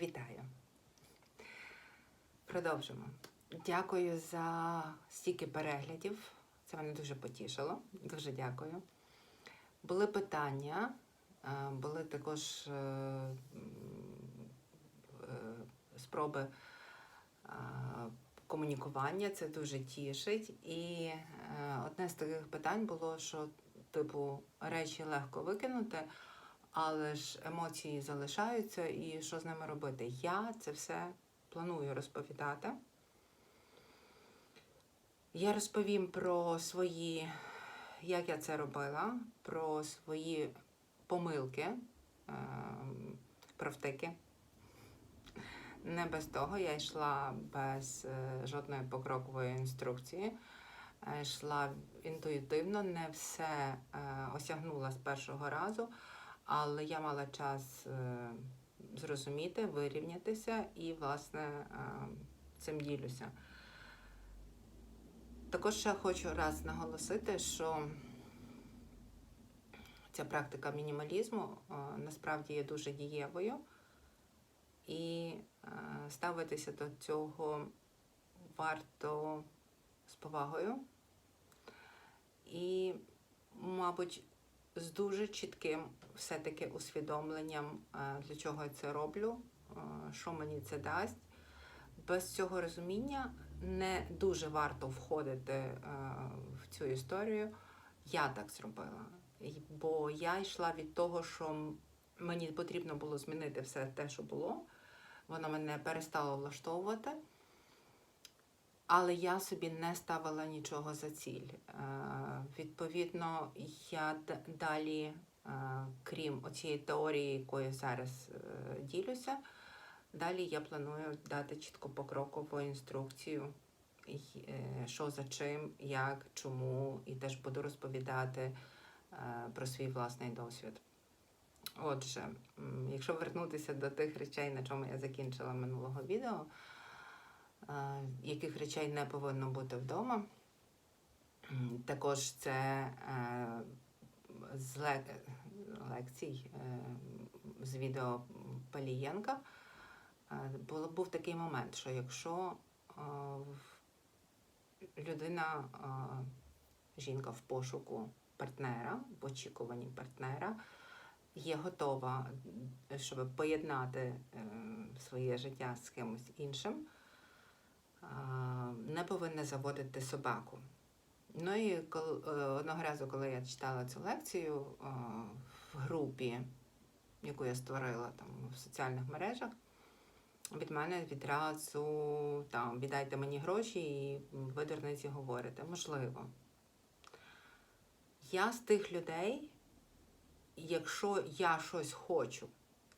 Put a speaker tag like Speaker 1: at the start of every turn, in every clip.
Speaker 1: Вітаю. Продовжимо. Дякую за стільки переглядів. Це мене дуже потішило. Дуже дякую. Були питання, е, були також е, е, спроби комунікування, це дуже тішить. І одне з таких питань було, що, типу, речі легко викинути, але ж емоції залишаються, і що з ними робити? Я це все планую розповідати. Я розповім про свої, як я це робила, про свої помилки, ем, про втики. Не без того я йшла без е, жодної покрокової інструкції. Е, Йшла інтуїтивно, не все е, осягнула з першого разу, але я мала час е, зрозуміти, вирівнятися і, власне, е, цим ділюся. Також ще хочу раз наголосити, що ця практика мінімалізму е, насправді є дуже дієвою, і ставитися до цього варто з повагою і, мабуть, з дуже чітким все-таки усвідомленням, е, для чого я це роблю, е, що мені це дасть. Без цього розуміння не дуже варто входити е, в цю історію. Я так зробила. Бо я йшла від того, що мені потрібно було змінити все те, що було. Воно мене перестало влаштовувати. Але я собі не ставила нічого за ціль. Е, відповідно, я далі, е, крім оцієї теорії, якою зараз е, ділюся, далі я планую дати чітко покрокову інструкцію, що за чим, як, чому, і теж буду розповідати про свій власний досвід. Отже, якщо вернутися до тих речей, на чому я закінчила минулого відео, яких речей не повинно бути вдома. Також це е, з лекцій, е, з відео Палієнка. Е, був такий момент, що якщо людина, жінка в пошуку партнера, в очікуванні партнера, є готова, щоб поєднати своє життя з кимось іншим, не повинна заводити собаку. Ну і е, одного разу, коли я читала цю лекцію е, в групі, яку я створила там в соціальних мережах, від мене відразу там віддайте мені гроші і ви дурниці говорите. Можливо. Я з тих людей, якщо я щось хочу,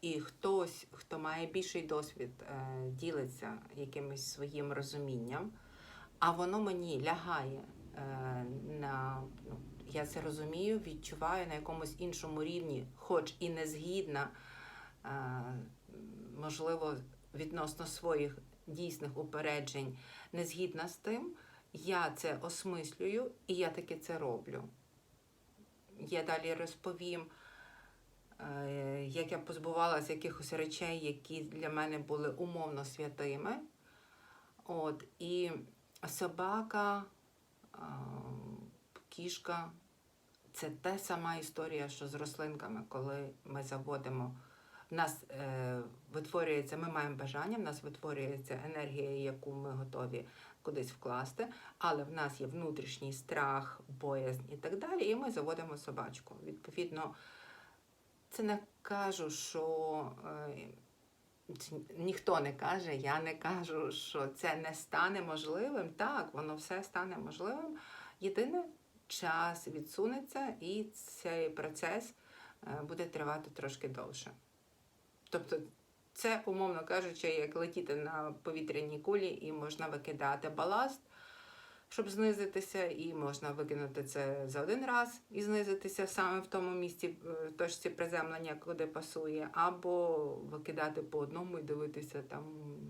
Speaker 1: і хтось, хто має більший досвід, е, ділиться якимось своїм розумінням, а воно мені лягає е, на. Ну, я це розумію, відчуваю на якомусь іншому рівні, хоч і не згідна, е, можливо, відносно своїх дійсних упереджень, не згідна з тим, я це осмислюю і я таки це роблю. Я далі розповім, як я позбувалася якихось речей, які для мене були умовно святими. От, і собака, е, кішка це та сама історія, що з рослинками, коли ми заводимо. В нас е, витворюється, ми маємо бажання, в нас витворюється енергія, яку ми готові кудись вкласти, але в нас є внутрішній страх, боязнь і так далі, і ми заводимо собачку. Відповідно, це не кажу, що е, ніхто не каже, я не кажу, що це не стане можливим. Так, воно все стане можливим. Єдине, час відсунеться, і цей процес е, буде тривати трошки довше. Тобто, це, умовно кажучи, як летіти на повітряній кулі і можна викидати баласт, щоб знизитися, і можна викинути це за один раз і знизитися саме в тому місці, е, в точці приземлення, куди пасує, або викидати по одному і дивитися там,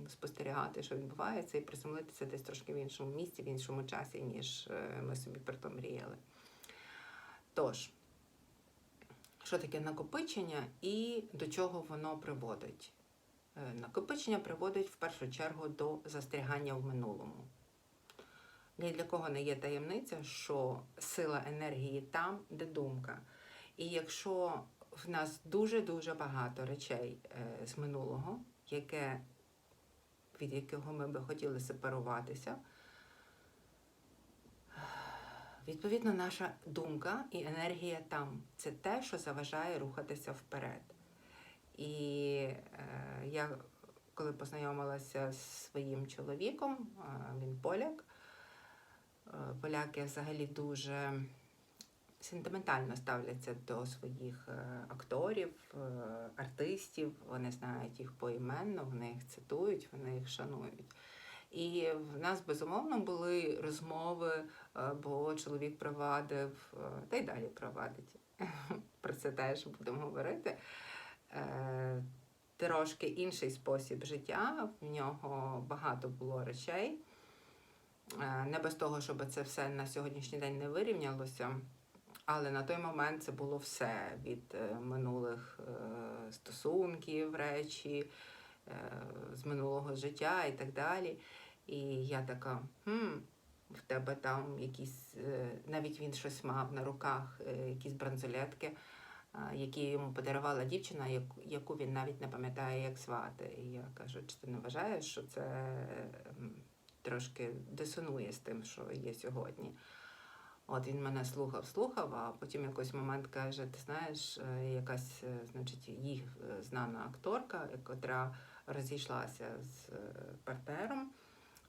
Speaker 1: спостерігати, що відбувається, і приземлитися десь трошки в іншому місці, в іншому часі, ніж е, ми собі про то мріяли. Тож, що таке накопичення і до чого воно приводить? Е, Накопичення приводить в першу чергу до застрягання в минулому. Ні для кого не є таємниця, що сила енергії там, де думка. І якщо в нас дуже-дуже багато речей е, з минулого, яке, від якого ми би хотіли сепаруватися, відповідно, наша думка і енергія там це те, що заважає рухатися вперед. І е, я, коли познайомилася з своїм чоловіком, е, він поляк, поляки взагалі дуже сентиментально ставляться до своїх е, акторів, е, артистів. Вони знають їх поіменно, вони їх цитують, вони їх шанують. І в нас безумовно були розмови, е, бо чоловік провадив, та й далі провадить. Про це теж будемо говорити. Трошки інший спосіб життя. В нього багато було речей. Е, Не без того, щоб це все на сьогоднішній день не вирівнялося. Але на той момент це було все від е, минулих е, стосунків, речі, з минулого життя і так далі. І я така, хм, в тебе там якісь, навіть він щось мав на руках, якісь бранзолетки, які йому подарувала дівчина, яку- він навіть не пам'ятає, як звати. І я кажу, чи ти не вважаєш, що це трошки дисонує з тим, що є сьогодні? От він мене слухав, слухав, а потім якийсь момент каже: ти знаєш, е, якась, е, значить, їх е, знана акторка, котра розійшлася з партнером,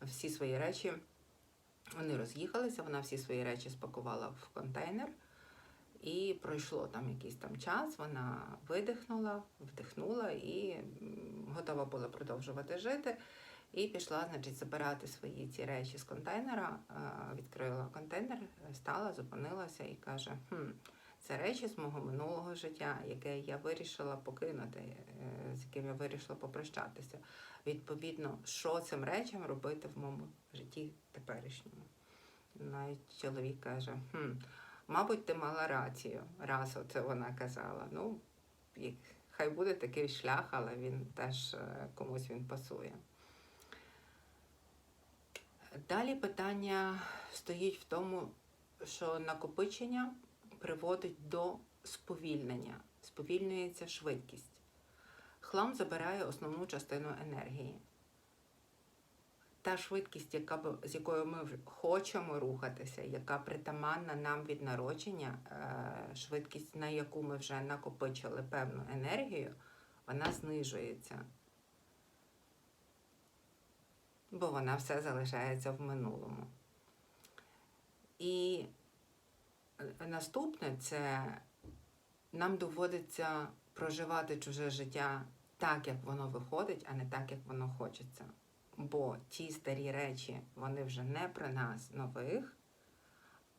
Speaker 1: всі свої речі. Вони роз'їхалися, вона всі свої речі спакувала в контейнер. І пройшло там якийсь там час, вона видихнула, вдихнула і готова була продовжувати жити. І пішла, значить, забирати свої ці речі з контейнера, відкрила контейнер, стала, зупинилася і каже: хм, це речі з мого минулого життя, яке я вирішила покинути, е, з яким я вирішила попрощатися. Відповідно, що цим речам робити в моєму житті теперішньому. Навіть чоловік каже: хм, мабуть, ти мала рацію, раз оце вона казала. Ну, хай буде такий шлях, але він теж е, комусь він пасує. Далі питання стоїть в тому, що накопичення приводить до сповільнення, сповільнюється швидкість. Хлам забирає основну частину енергії. Та швидкість, яка з якою ми хочемо рухатися, яка притаманна нам від народження, е, швидкість, на яку ми вже накопичили певну енергію, вона знижується. Бо вона все залишається в минулому. І наступне це нам доводиться проживати чуже життя так, як воно виходить, а не так, як воно хочеться. Бо ті старі речі, вони вже не про нас нових,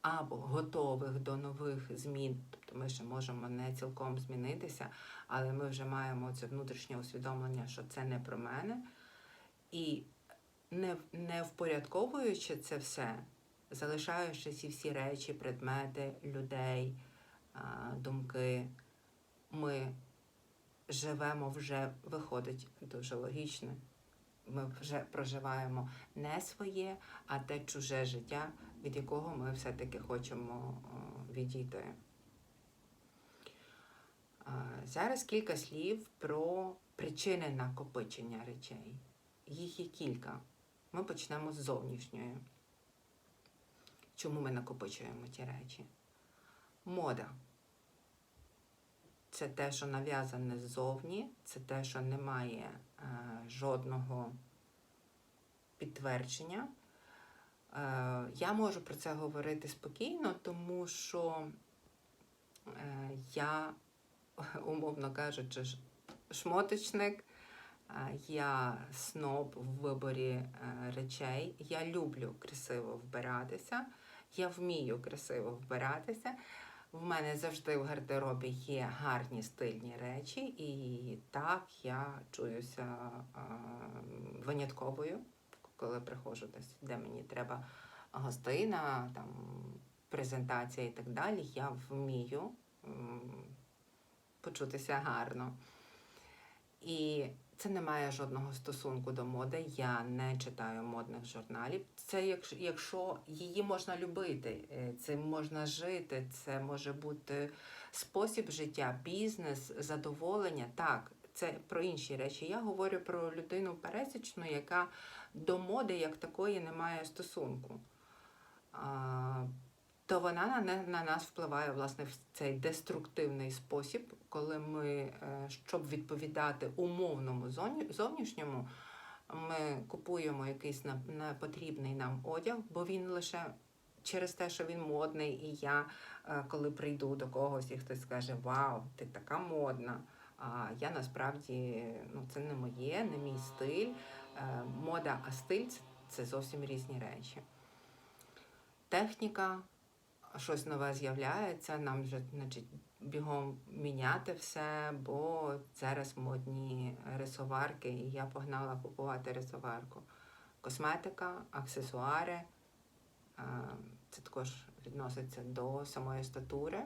Speaker 1: або готових до нових змін. Тобто ми ще можемо не цілком змінитися, але ми вже маємо це внутрішнє усвідомлення, що це не про мене. І не, не впорядковуючи це все, залишаючи ці всі речі, предмети, людей, думки, ми живемо вже, виходить дуже логічно. Ми вже проживаємо не своє, а те чуже життя, від якого ми все-таки хочемо відійти. Зараз кілька слів про причини накопичення речей. Їх є кілька. Ми почнемо з зовнішньої. Чому ми накопичуємо ті речі? Мода. Це те, що нав'язане ззовні, це те, що не має е, жодного підтвердження. Е, я можу про це говорити спокійно, тому що е, я, умовно кажучи, шмоточник, я сноб в виборі е, речей. Я люблю красиво вбиратися, я вмію красиво вбиратися. В мене завжди в гардеробі є гарні стильні речі, і так я чуюся винятковою, коли приходжу десь, де мені треба гостина, там, презентація і так далі. Я вмію почутися гарно. І Це не має жодного стосунку до моди. Я не читаю модних журналів. Це якщо, якщо її можна любити, е, цим можна жити, це може бути спосіб життя, бізнес, задоволення. Так, це про інші речі. Я говорю про людину пересічну, яка до моди як такої не має стосунку. То вона на, на нас впливає власне в цей деструктивний спосіб, коли ми, е, щоб відповідати умовному зовнішньому, ми купуємо якийсь непотрібний нам одяг, бо він лише через те, що він модний, і я, е, коли прийду до когось, і хтось скаже Вау, ти така модна. А я насправді ну, це не моє, не мій стиль. Е, Мода, а стиль це зовсім різні речі. Техніка, щось нове з'являється, нам вже значить, бігом міняти все, бо зараз модні рисоварки, і я погнала купувати рисоварку. Косметика, аксесуари. е, Це також відноситься до самої статури.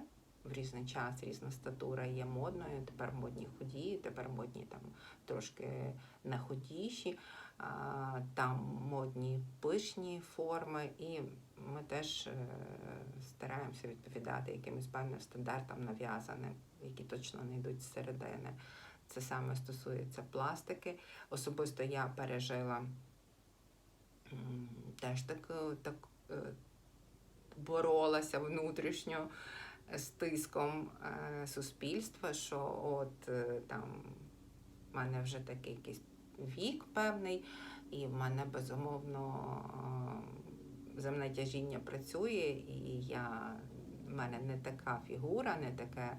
Speaker 1: В різний час різна статура є модною. Тепер модні худі, тепер модні там трошки худіші, там модні пишні форми, і ми теж е, стараємося відповідати якимось певним стандартам нав'язаним, які точно не йдуть з середини. Це саме стосується пластики. Особисто я пережила теж так, так е, боролася внутрішньо з тиском е, суспільства, що от е, там в мене вже такий якийсь вік певний, і в мене безумовно е, земне тяжіння працює, і я, в мене не така фігура, не таке.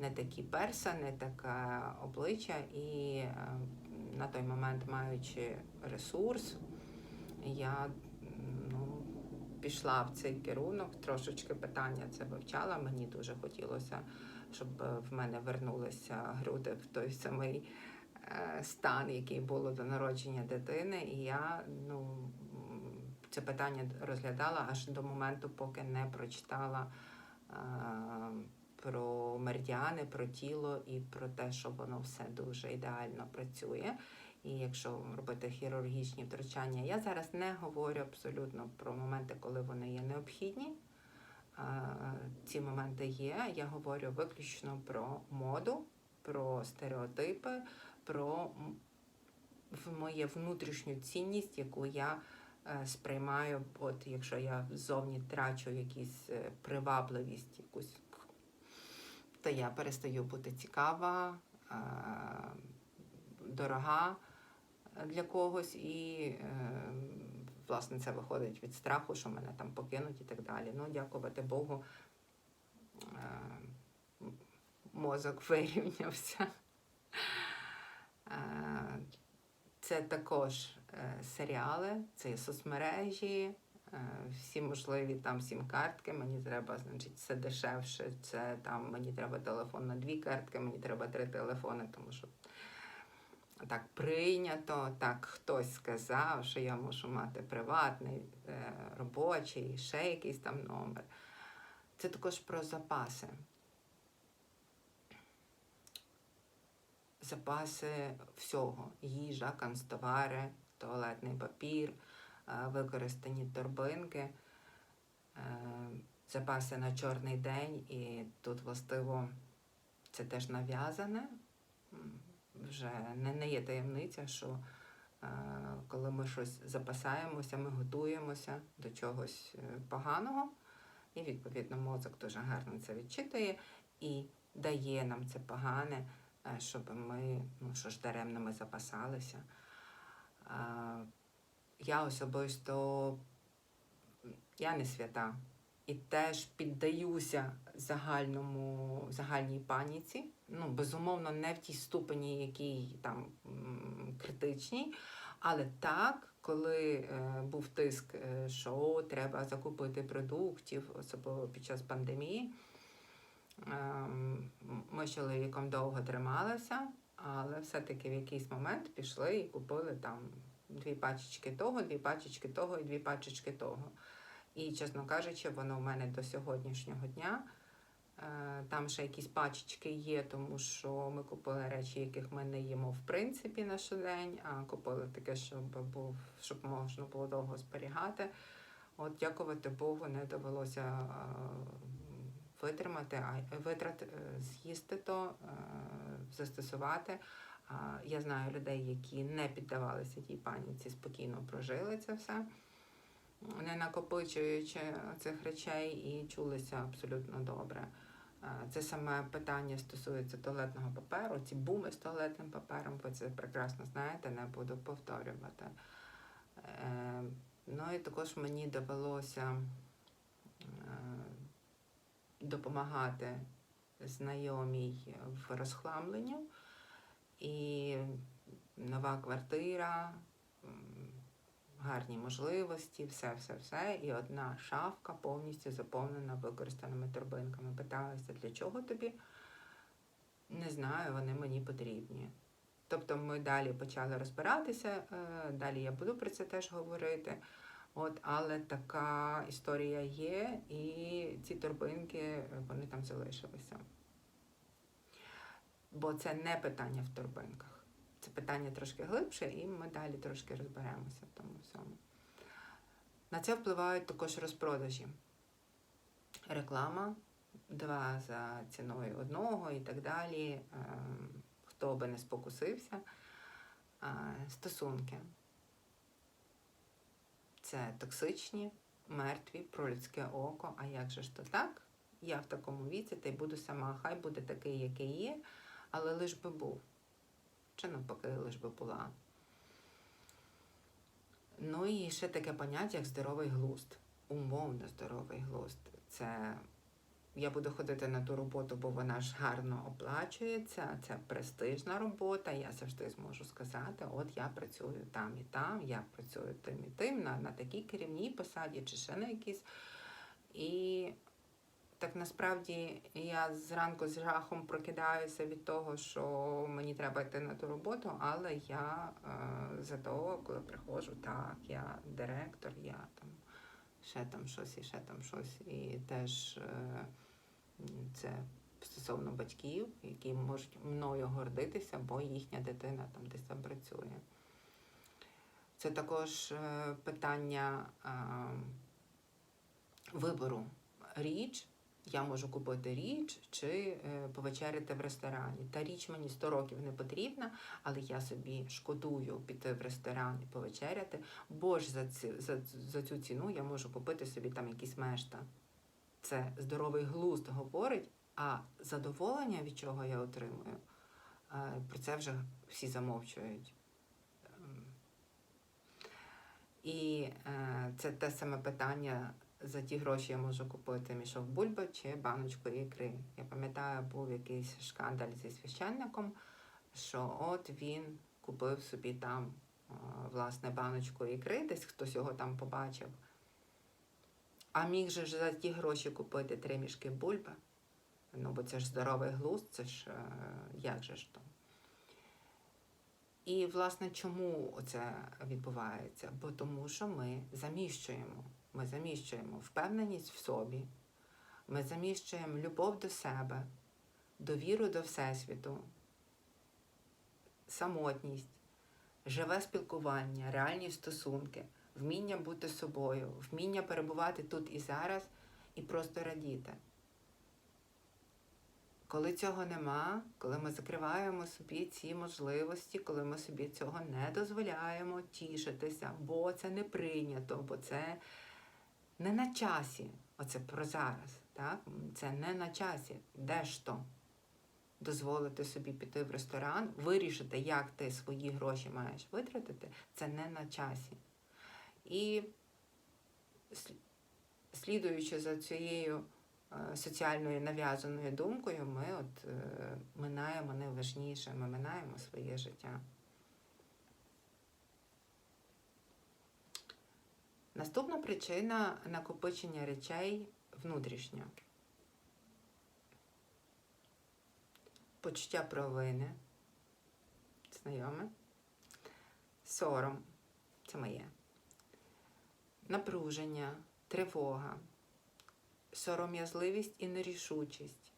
Speaker 1: Не такі перса, не таке обличчя, і на той момент, маючи ресурс, я пішла в цей керунок, трошечки питання це вивчала. Мені дуже хотілося, щоб е, в мене вернулися груди в той самий е, стан, який було до народження дитини. І я ну, це питання розглядала аж до моменту, поки не прочитала. е, Про меридіани, про тіло і про те, що воно все дуже ідеально працює. І якщо робити хірургічні втручання, я зараз не говорю абсолютно про моменти, коли вони є необхідні. Ці моменти є. Я говорю виключно про моду, про стереотипи, про м- в- моє внутрішню цінність, яку я е, сприймаю, от якщо я ззовні трачу якусь е, привабливість, якусь, то я перестаю бути цікава, дорога для когось, і е, власне це виходить від страху, що мене там покинуть і так далі. Ну, дякувати Богу, е, мозок вирівнявся. Е, Це також серіали, це соцмережі, всі можливі там сім картки. Мені треба, значить, все дешевше. Це там мені треба телефон на дві картки, мені треба три телефони, тому що так прийнято, так хтось сказав, що я мушу мати приватний, е, робочий, ще якийсь там номер. Це також про запаси. Запаси всього: їжа, канцтовари, туалетний папір, е, використані торбинки, е, запаси на чорний день, і тут властиво це теж нав'язане. Вже не, не є таємниця, що е, коли ми щось запасаємося, ми готуємося до чогось е, поганого, і відповідно мозок дуже гарно це відчитує і дає нам це погане, е, щоб ми, ну що ж даремно ми запасалися. Е, Я особисто я не свята і теж піддаюся загальному, загальній паніці. Ну, безумовно, не в тій ступені, якій там критичній. Але так, коли е, був тиск, е, що треба закупити продуктів, особливо під час пандемії, ем, ми з чоловіком довго трималися, але все-таки в якийсь момент пішли і купили там дві пачечки того, дві пачечки того і дві пачечки того. І, чесно кажучи, воно в мене до сьогоднішнього дня Е, Там ще якісь пачечки є, тому що ми купили речі, яких ми не їмо в принципі на щодень, а купили таке, щоб був, щоб можна було довго зберігати. От дякувати Богу, не довелося е, витримати, а витрат е, з'їсти то, е, застосувати. Я знаю людей, які не піддавалися тій паніці, спокійно прожили це все, не накопичуючи цих речей і чулися абсолютно добре. Це саме питання стосується туалетного паперу, ці буми з туалетним папером, ви це прекрасно знаєте, не буду повторювати. Е, Ну і також мені довелося е, допомагати знайомій в розхламленню. І нова квартира, гарні можливості, все, все, все. І одна шафка повністю заповнена використаними торбинками. Питалася, для чого тобі? Не знаю, вони мені потрібні. Тобто ми далі почали розбиратися, е, далі я буду про це теж говорити. От, але така історія є, і ці торбинки е, вони там залишилися. Бо це не питання в торбинках. Це питання трошки глибше, і ми далі трошки розберемося в тому всьому. На це впливають також розпродажі. Реклама, два за ціною одного і так далі. Ем, Хто би не спокусився. Стосунки. Це токсичні, мертві, про людське око. А як же ж то так? Я в такому віці та й буду сама. Хай буде такий, який є, але лиш би був. Чи навпаки, лиш би була. Ну і ще таке поняття, як здоровий глузд. Умовно здоровий глузд. Це я буду ходити на ту роботу, бо вона ж гарно оплачується. Це престижна робота. Я завжди зможу сказати: от я працюю там і там, я працюю тим і тим, на, на такій керівній посаді чи ще на якійсь. І так насправді я зранку з жахом прокидаюся від того, що мені треба йти на ту роботу, але я е, зато, коли приходжу, так, я директор, я там ще там щось і ще там щось. І теж е, це стосовно батьків, які можуть мною гордитися, бо їхня дитина там десь там працює. Це також е, питання е, вибору річ. Я можу купити річ чи е, повечеряти в ресторані. Та річ мені 100 років не потрібна, але я собі шкодую піти в ресторан і повечеряти, бо ж за, ці, за, за цю ціну я можу купити собі там якісь мешта. Це здоровий глузд говорить, а задоволення, від чого я отримую, е, про це вже всі замовчують. Ем, І е, це те саме питання за ті гроші я можу купити мішок бульби чи баночку ікри. Я пам'ятаю, був якийсь шкандаль зі священником, що от він купив собі там власне баночку ікри, десь хтось його там побачив. А міг же за ті гроші купити три мішки бульби. Ну, бо це ж здоровий глузд, це ж е, як же ж то. І, власне, чому це відбувається? Бо тому що ми заміщуємо. Ми заміщуємо впевненість в собі, ми заміщуємо любов до себе, довіру до Всесвіту, самотність, живе спілкування, реальні стосунки, вміння бути собою, вміння перебувати тут і зараз і просто радіти. Коли цього нема, коли ми закриваємо собі ці можливості, коли ми собі цього не дозволяємо тішитися, бо це не прийнято, бо це не на часі. Оце про зараз. Так? Це не на часі. Де ж то? Дозволити собі піти в ресторан, вирішити, як ти свої гроші маєш витратити, це не на часі. І слідуючи за цією е, соціальною нав'язаною думкою, ми от е, минаємо найважніше, ми минаємо своє життя. Наступна причина накопичення речей внутрішньо. Почуття провини. Знайоме. Сором. Це моє. Напруження, тривога, сором'язливість і нерішучість,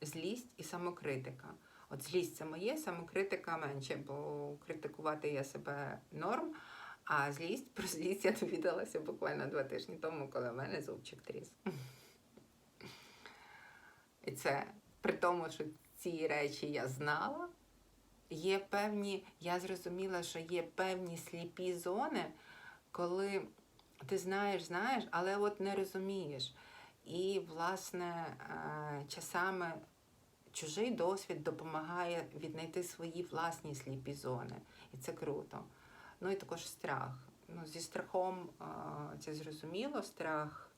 Speaker 1: злість і самокритика. От злість це моє, самокритика менше, бо критикувати я себе норм. А злість про злість я довідалася буквально два тижні тому, коли в мене зубчик тріс. І це при тому, що ці речі я знала. Є певні, я зрозуміла, що є певні сліпі зони, коли ти знаєш, знаєш, але от не розумієш. І, власне, е, часами чужий досвід допомагає віднайти свої власні сліпі зони. І це круто. Ну і також страх. Ну, зі страхом це зрозуміло, страх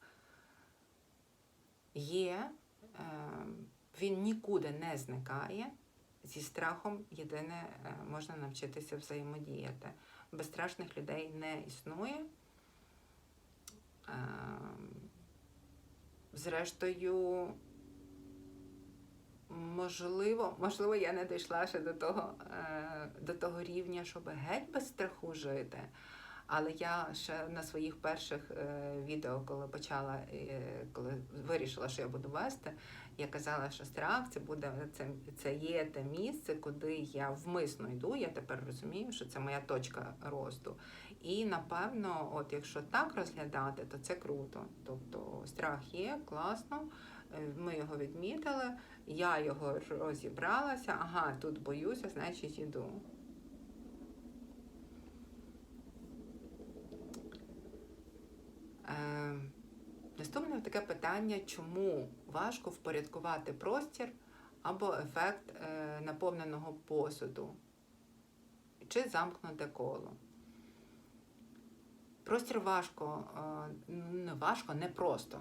Speaker 1: є, е, він нікуди не зникає. Зі страхом єдине е, можна навчитися взаємодіяти. Безстрашних людей не існує. Е, Зрештою, можливо, можливо, я не дійшла ще до того, е, до того рівня, щоб геть без страху жити. Але я ще на своїх перших е, відео, коли почала, е, коли вирішила, що я буду вести, я казала, що страх це буде це, це є те місце, куди я вмисно йду. Я тепер розумію, що це моя точка росту. І напевно, от якщо так розглядати, то це круто. Тобто страх є, класно. Е, Ми його відмітили, я його розібралася. Ага, тут боюся, значить іду. Е, Наступне таке питання, чому важко впорядкувати простір або ефект е, наповненого посуду чи замкнуте коло. Простір важко, е, не важко, не просто.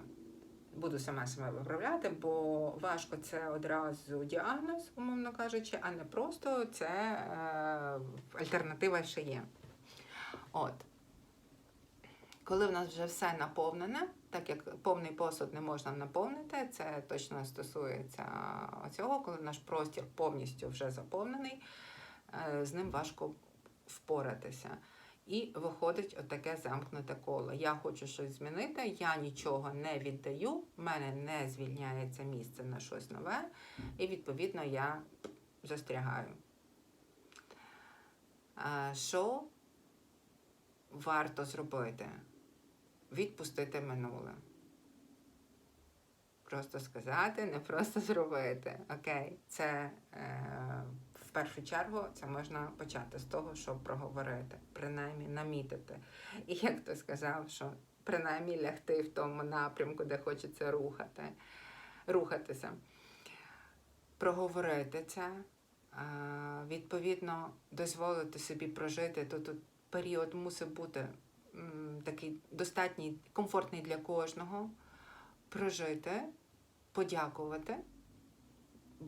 Speaker 1: Буду сама себе виправляти, бо важко це одразу діагноз, умовно кажучи, а не просто це е, альтернатива ще є. От. Коли в нас вже все наповнене, так як повний посуд не можна наповнити, це точно стосується цього, коли наш простір повністю вже заповнений, е, з ним важко впоратися. І виходить отаке замкнуте коло. Я хочу щось змінити, я нічого не віддаю, в мене не звільняється місце на щось нове, і відповідно я застрягаю. Що варто зробити? Відпустити минуле. Просто сказати, не просто зробити. Окей, це е, першу чергу це можна почати з того, щоб проговорити, принаймні намітити. І як хтось сказав, що принаймні лягти в тому напрямку, де хочеться рухати, рухатися. Проговорити це, відповідно, дозволити собі прожити. Тут, тут період мусить бути такий достатній, комфортний для кожного. Прожити, подякувати,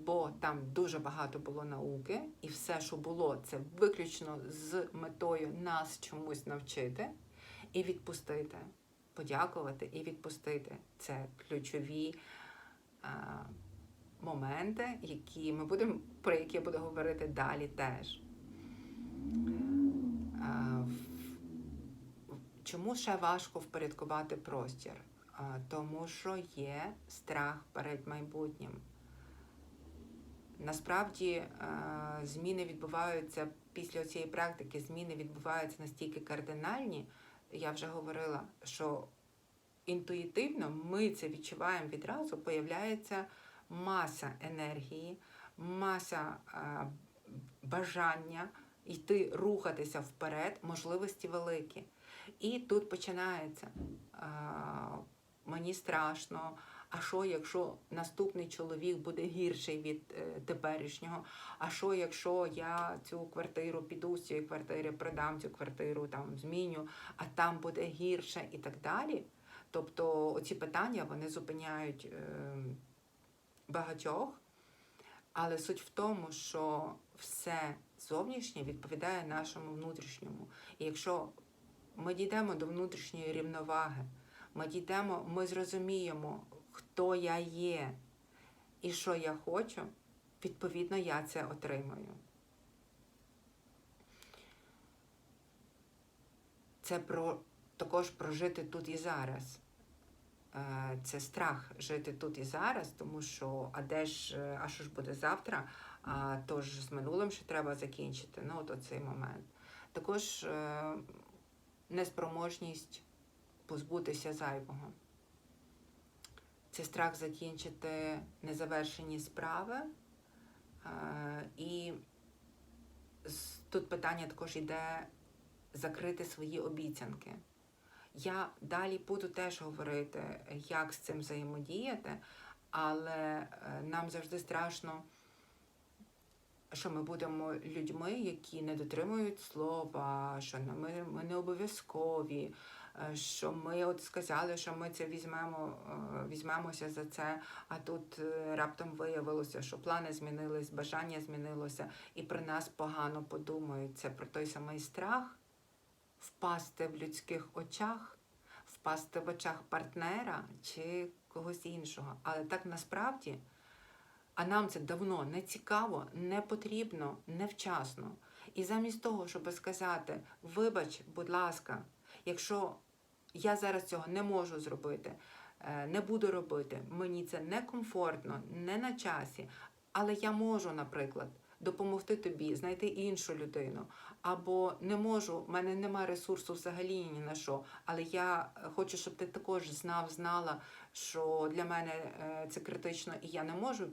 Speaker 1: бо там дуже багато було науки, і все, що було, це виключно з метою нас чомусь навчити і відпустити. Подякувати і відпустити. Це ключові а, моменти, які ми будемо, про які я буду говорити далі теж. А, Чому ще важко впорядкувати простір? Тому що є страх перед майбутнім. Насправді е, зміни відбуваються після цієї практики, зміни відбуваються настільки кардинальні. Я вже говорила, що інтуїтивно ми це відчуваємо відразу, появляється маса енергії, маса е, бажання йти рухатися вперед, можливості великі. І тут починається. е, Мені страшно. А що, якщо наступний чоловік буде гірший від е, теперішнього? А що, якщо я цю квартиру піду з цієї квартири, продам цю квартиру, там зміню, а там буде гірше і так далі? Тобто оці питання вони зупиняють е, багатьох, але суть в тому, що все зовнішнє відповідає нашому внутрішньому. І якщо ми дійдемо до внутрішньої рівноваги, ми дійдемо, ми зрозуміємо, хто я є і що я хочу, відповідно, я це отримаю. Це про також прожити тут і зараз. Е, Це страх жити тут і зараз, тому що а де ж, е, а що ж буде завтра? А тож з минулим ще треба закінчити. Ну, от оцей момент. Також е, неспроможність позбутися зайвого. Це страх закінчити незавершені справи. Е, І тут питання також йде закрити свої обіцянки. Я далі буду теж говорити, як з цим взаємодіяти, але е, нам завжди страшно, що ми будемо людьми, які не дотримують слова, що ми, ми не обов'язкові, що ми от сказали, що ми це візьмемо, е, візьмемося за це, а тут е, раптом виявилося, що плани змінились, бажання змінилося, і про нас погано подумають. Це про той самий страх впасти в людських очах, впасти в очах партнера чи когось іншого. Але так насправді, а нам це давно не цікаво, не потрібно, невчасно. І замість того, щоб сказати, вибач, будь ласка, якщо я зараз цього не можу зробити, е, не буду робити, мені це некомфортно, не на часі, але я можу, наприклад, допомогти тобі, знайти іншу людину. Або не можу, в мене немає ресурсу взагалі ні на що. Але я хочу, щоб ти також знав, знала, що для мене е, це критично, і я не можу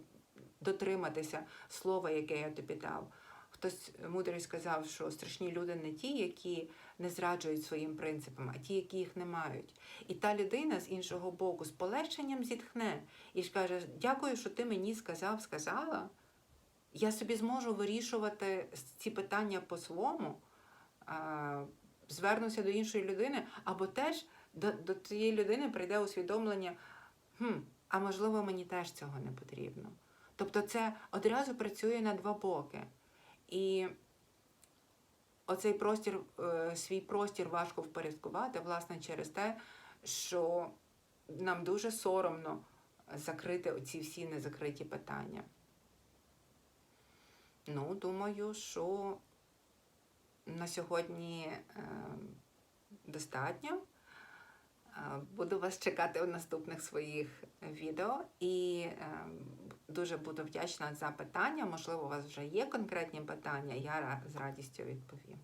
Speaker 1: дотриматися слова, яке я тобі дав. Хтось мудрий сказав, що страшні люди не ті, які не зраджують своїм принципам, а ті, які їх не мають. І та людина з іншого боку з полегшенням зітхне і ж каже: Дякую, що ти мені сказав, сказала. Я собі зможу вирішувати ці питання по-своєму, звернуся до іншої людини, або теж до, до цієї людини прийде усвідомлення, хм, а можливо, мені теж цього не потрібно. Тобто це одразу працює на два боки. І оцей простір, е, свій простір важко впорядкувати, власне, через те, що нам дуже соромно закрити оці всі незакриті питання. Ну, думаю, що на сьогодні е, достатньо. Е, Буду вас чекати у наступних своїх відео і дуже буду вдячна за питання. Можливо, у вас вже є конкретні питання, я з радістю відповім.